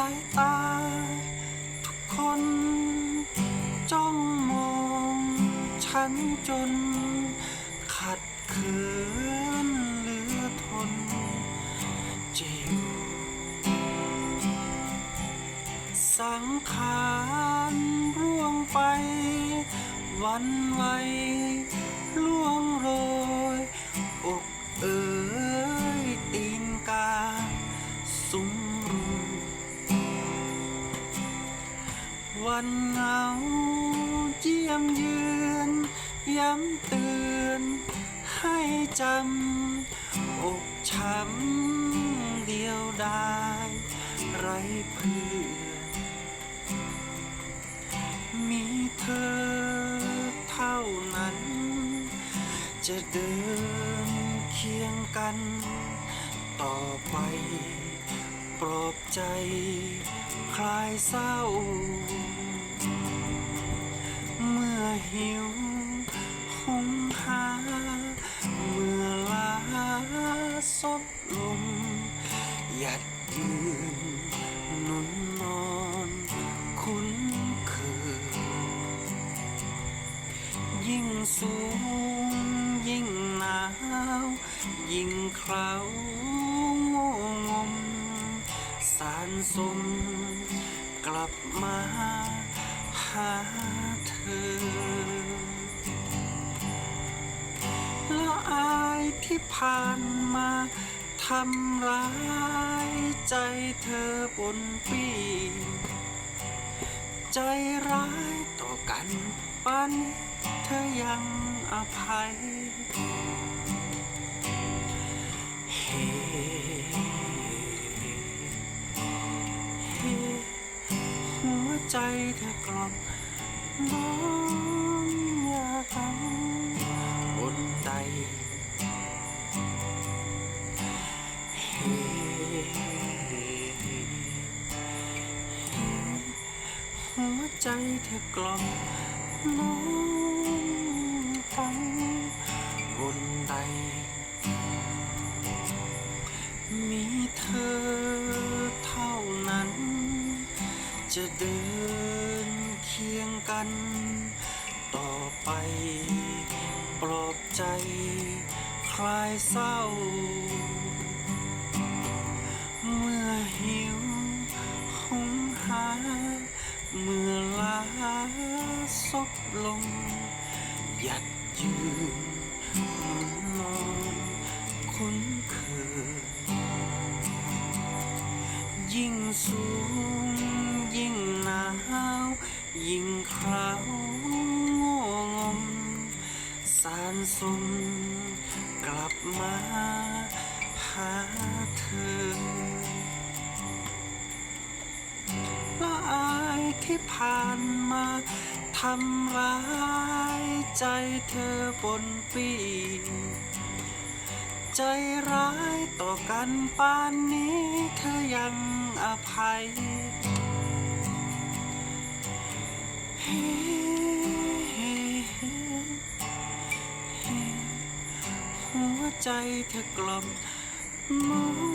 ายตา ทุกคน จ้องมองฉันจน ขัดขืนเหลือทนจะอยู่สังขารร่วงไป วันไหวล่วง วันเหงาเจียมเยือนย้ำเตือนให้จำอกช้ำเดียวดายไรเพื่อนมีเธอเท่านั้น จะเดินเคียงกันต่อไป ปลอบใจ คลายเศร้า เมื่อหิวหุงหา เมื่อลาซบลงหยัดยืนหนุนนอนคุ้นเคยยิ่งสูง ยิ่งหนาว ยิ่งเครา สม กลับมาหาเธอแล้วอายที่ผ่านมาทำร้ายใจเธอบนปี ใจร้ายต่อกันปานนี้เธอยังอภัย เธอกล่อมน้องอย่าทำบนใดเฮ้หัวใจเธอกล่อมน้องฟังบนใดมีเธอ จะเดินเคียงกัน ต่อไป ปลอบใจ คลายเศร้า เมื่อหิวหุงหา เมื่อลาซบลง หยัดยืนหนุนนอนคุ้นเคยยิ่งสูง ยิ่งหนาวยิ่งคราวงงมสารสมกลับมาหาเธอละอายที่ผ่านมาทำร้ายใจเธอบนปีใจร้ายต่อกันปานนี้เธอยังอภัย หัวใจเธอกลมมอง